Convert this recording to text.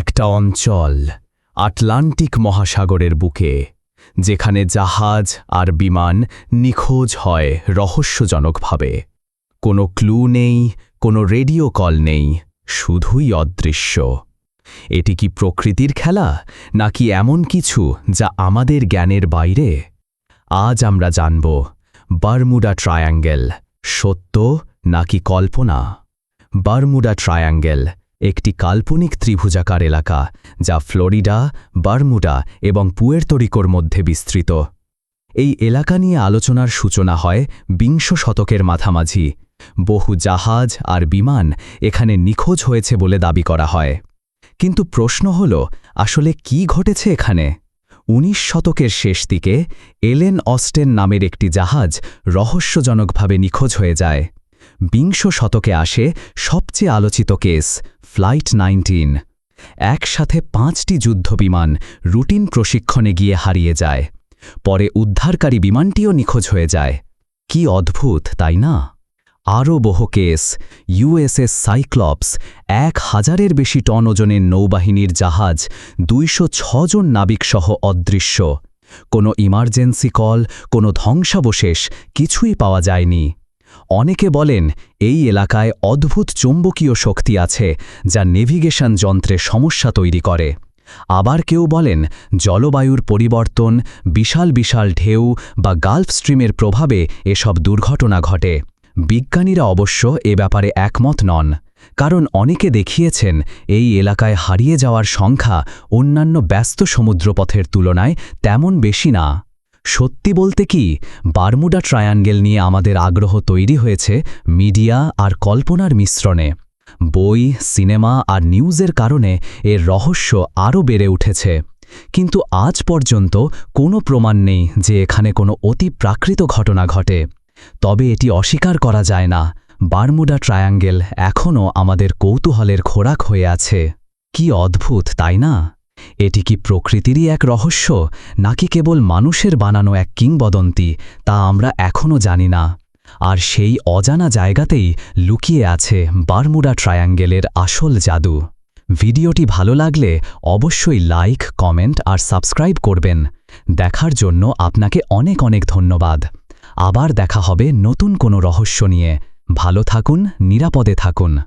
একটা অঞ্চল, আটলান্টিক মহাসাগরের বুকে, যেখানে জাহাজ আর বিমান নিখোঁজ হয় রহস্যজনকভাবে। কোনো ক্লু নেই, কোনো রেডিও কল নেই, শুধুই অদৃশ্য। এটি কি প্রকৃতির খেলা, নাকি এমন কিছু যা আমাদের জ্ঞানের বাইরে? আজ আমরা জানব, বারমুডা ট্রায়াঙ্গেল সত্য নাকি কল্পনা? বারমুডা ট্রায়াঙ্গেল একটি কাল্পনিক ত্রিভুজাকার এলাকা, যা ফ্লোরিডা, বারমুডা এবং পুয়ের্তরিকোর মধ্যে বিস্তৃত। এই এলাকা নিয়ে আলোচনার সূচনা হয় বিংশ শতকের মাঝামাঝি বহু জাহাজ আর বিমান এখানে নিখোঁজ হয়েছে বলে দাবি করা হয়। কিন্তু প্রশ্ন হল, আসলে কি ঘটেছে এখানে? উনিশ শতকের শেষ দিকে এলেন অস্টেন নামের একটি জাহাজ রহস্যজনকভাবে নিখোঁজ হয়ে যায়। বিংশ শতকে আসে সবচেয়ে আলোচিত কেস ফ্লাইট নাইনটিন। একসাথে পাঁচটি যুদ্ধবিমান রুটিন প্রশিক্ষণে গিয়ে হারিয়ে যায়। পরে উদ্ধারকারী বিমানটিও নিখোঁজ হয়ে যায়। কি অদ্ভুত, তাই না? আরও বহু কেস। ইউএসএস সাইক্লপস, এক হাজারের বেশি টন ওজনের নৌবাহিনীর জাহাজ, দুইশো জন নাবিকসহ অদৃশ্য। কোনো ইমার্জেন্সি কল, কোনো ধ্বংসাবশেষ কিছুই পাওয়া যায়নি। অনেকে বলেন এই এলাকায় অদ্ভুত চৌম্বকীয় শক্তি আছে যা নেভিগেশন যন্ত্রে সমস্যা তৈরি করে। আবার কেউ বলেন জলবায়ুর পরিবর্তন, বিশাল বিশাল ঢেউ বা গালফ স্ট্রিমের প্রভাবে এসব দুর্ঘটনা ঘটে। বিজ্ঞানীরা অবশ্য এ ব্যাপারে একমত নন, কারণ অনেকে দেখিয়েছেন এই এলাকায় হারিয়ে যাওয়ার সংখ্যা অন্যান্য ব্যস্ত সমুদ্রপথের তুলনায় তেমন বেশি না। সত্যি বলতে কি, বারমুডা ট্রায়াঙ্গেল নিয়ে আমাদের আগ্রহ তৈরি হয়েছে মিডিয়া আর কল্পনার মিশ্রণে। বই, সিনেমা আর নিউজের কারণে এর রহস্য আরও বেড়ে উঠেছে। কিন্তু আজ পর্যন্ত কোনো প্রমাণ নেই যে এখানে কোনো অতি প্রাকৃত ঘটনা ঘটে। তবে এটি অস্বীকার করা যায় না, বারমুডা ট্রায়াঙ্গেল এখনও আমাদের কৌতূহলের খোরাক হয়ে আছে। কি অদ্ভুত, তাই না? এটি কি প্রকৃতিরই এক রহস্য, নাকি কেবল মানুষের বানানো এক কিংবদন্তি, তা আমরা এখনও জানি না। আর সেই অজানা জায়গাতেই লুকিয়ে আছে বারমুডা ট্রায়াঙ্গেলের আসল জাদু। ভিডিওটি ভালো লাগলে অবশ্যই লাইক, কমেন্ট আর সাবস্ক্রাইব করবেন। দেখার জন্য আপনাকে অনেক অনেক ধন্যবাদ। আবার দেখা হবে নতুন কোনো রহস্য নিয়ে। ভালো থাকুন, নিরাপদে থাকুন।